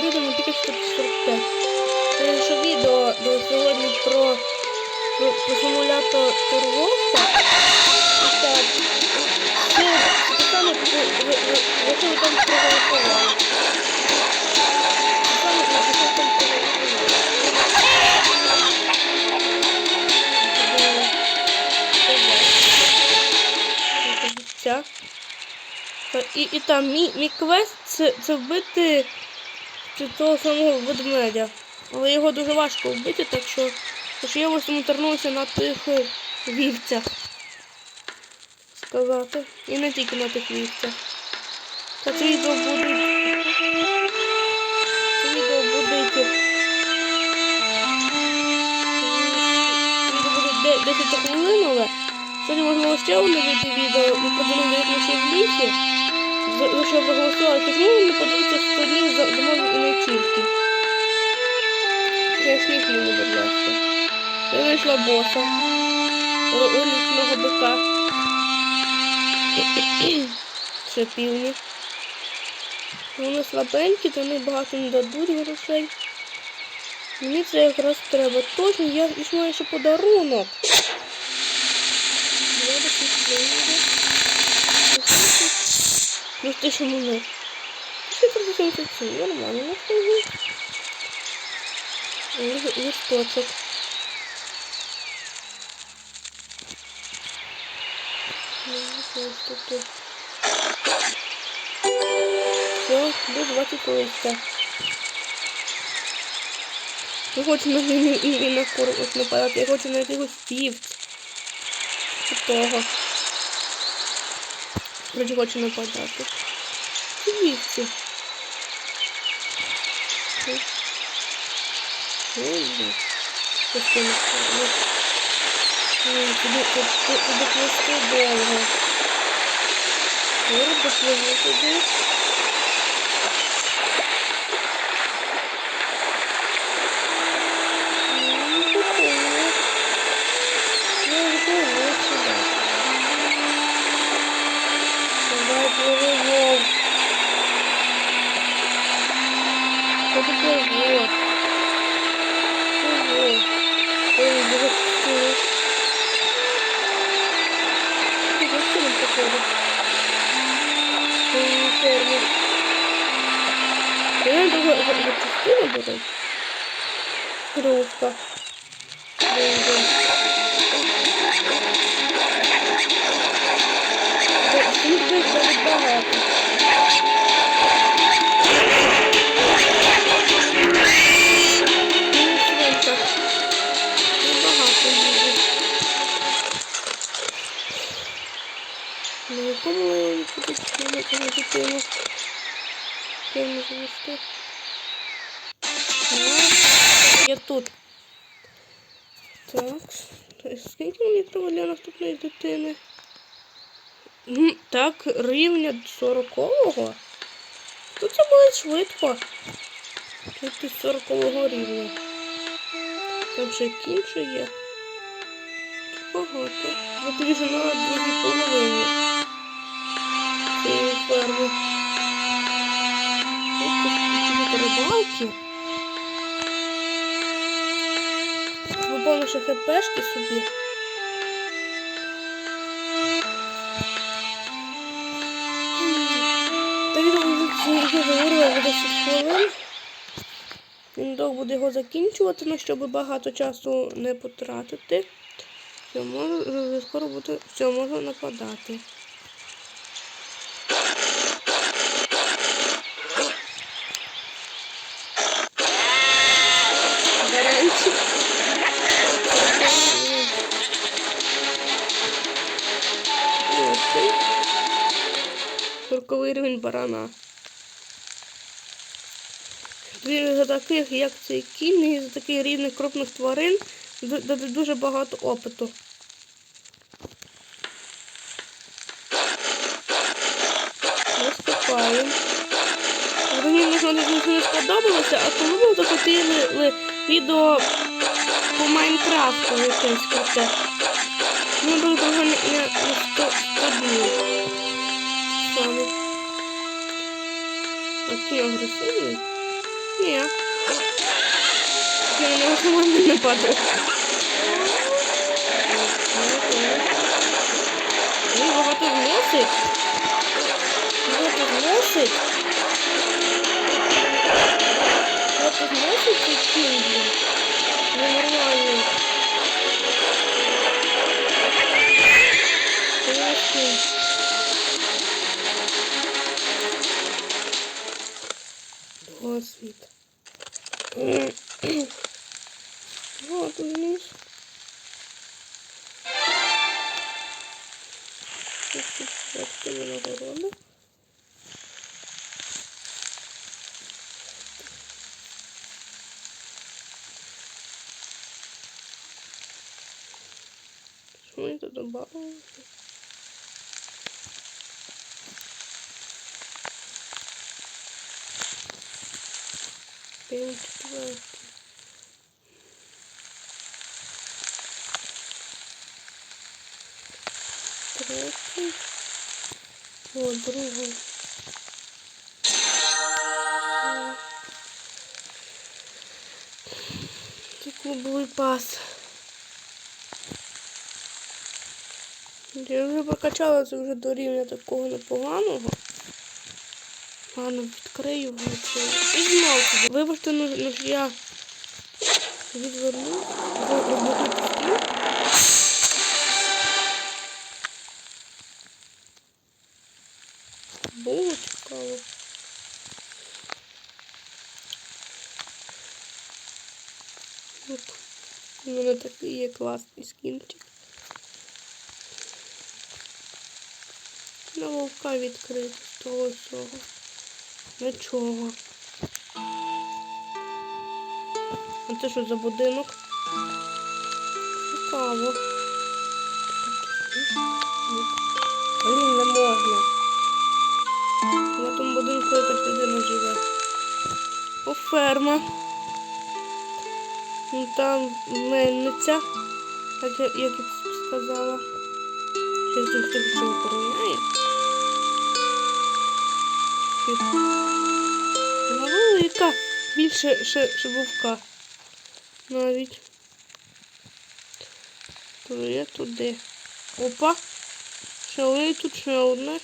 прийдемо тільки 145. Це наше відео до сьогодні про, про, про симулятор проголосували. І, і там мій, мій квест це, це вбити це того самого ведмедя. Але його дуже важко вбити, так що, що я ось моторнувся на тих е, вівцях. Сказати. І не тільки на тих вівцях. Та це відео буде. Це відео буде. йти. Буде де- 10 хвилинове. Сьогодні можливо ще одне відео, ми подивимося, як ми ще в лісі. За проголосували, то знову не подивитися Я сніг мені, будь ласка. Я знайшла боса. Ролічного бика. Ще півні. Вони слабенькі, то вони багато не дадуть грошей. Мені це якраз треба. Точно, я існує ще подарунок. Ну ти що мене? Ще 377, нормально, ну Листочок. Ось. Все, до 20 листя. Я хочу на і, на корпус нападати, я хочу на якихось півць. Того. Вроді хочу нападати. Вівці. Ой, Не скажу. Ой, туди, туди, туди довго. Скоро допливу туди. Ну, прикольно. Я готова сюди. Давай пливи вовк. Що ти пливе? Пливе. Ой, дуже пустили. Ти зачем походу? Ой, фермер. Я думаю, запустила буде. Кружка. Блин, Їх дуже багато. Ну, свинка. Ну, багато їжі. Ну, якому я туди кинути на дитину? Кину завести. Я тут. Так. Скільки мені треба для наступної дитини? Так, рівня 40-го. То це буде швидко. Тут 40-го рівня. Там ще кінче є. Багато. Тоді вже на другій половині. Цієї ферми. Тут рибалки. Ще хпшки собі. Та він говорила за 10 хвилин. Він довго буде його закінчувати, але щоб багато часу не потратити. Все, може, скоро буде все, можна нападати. Барана. За таких, як цей кінь, і за таких рівних крупних тварин д- д- дуже багато опиту. Розкопаємо. Мені можливо не не сподобалося, а коли ви захотіли відео по Майнкрафту якесь круте. Ну, дуже довго не, не, не 100, 100 днів. Саме. А ти агресивний? Ні. Я на нього сама не падаю. Він багато зносить. Багато зносить. Багато зносить цей кінь, блін. Ненормальний. Досвід. Вот вниз. Бачите, виногороди. Що тут? День четвертий. Третій. О, другий. Це клубовий пас. Я вже прокачала вже до рівня такого непоганого. Ладно, відкрию це. І знову. Вибачте, ну, ну я відверну. Було цікаво. У мене такий є класний скінчик. На вовка відкрити того всього. Нічого. А це що за будинок? Цікаво. Блін, не можна. На тому будинку якась людина живе. О, ферма. Ну, Там мельниця, так я- як сказала. Щось тут хтось що охороняє. Вона велика. Більше ще, ще вовка. Навіть. То я туди. Опа. Ще тут ще одне.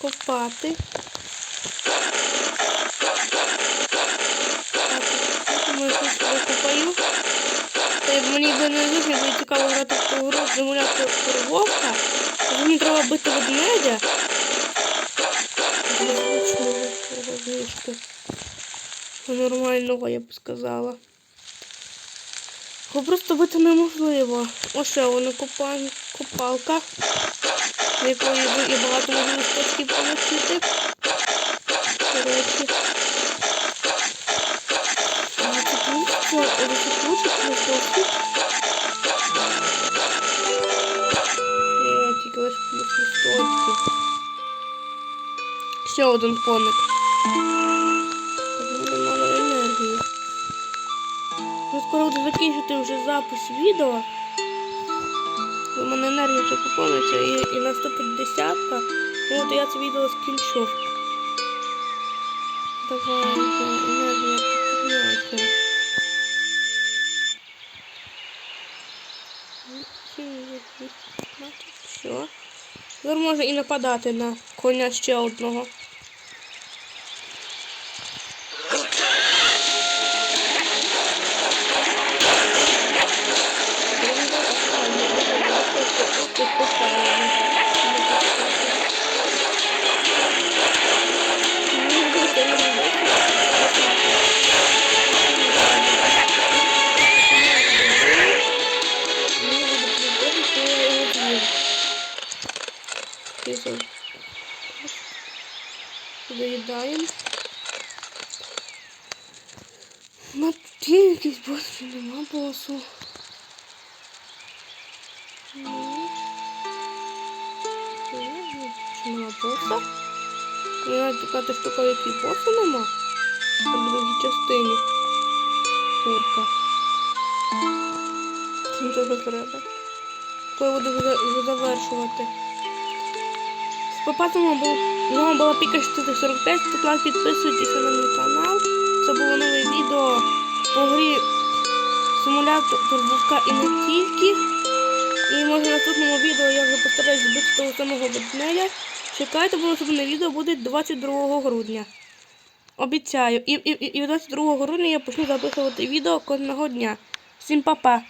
Копати. Так, думаю, що я викопаю. Та й мені би не дуже буде цікаво грати в ту гру симулятор торговка. Мені треба бити ведмедя. Нормального, я б сказала. Його просто бити неможливо. Ось копаль... копалка, з якої я багато можу листочків отримати. До речі. А це плюс, це Ще один коник. Так буде. Ну, скоро буду закінчити вже запис відео. У мене енергія вже поповниться і, і наступить десятка. Ну от я це відео скінчу. Давай, енергія поповняється. Все. Тепер можна і нападати на коня ще одного. Доїдаємо. Ну, тут є якийсь нема Чи нема боса? Я така та штука, в боса нема. У другій частині. Курка. Цим того треба. Коли буду завершувати З була Піка 445. Будь ласка, підписуйтесь на мій канал. Це було нове відео по грі симулятор Вовка і не тільки. І може в наступному відео я вже постараюсь збити того самого ведмедя. Чекайте, бо наступне відео буде 22 грудня. Обіцяю. І, і і 22 грудня я почну записувати відео кожного дня. Всім па-па!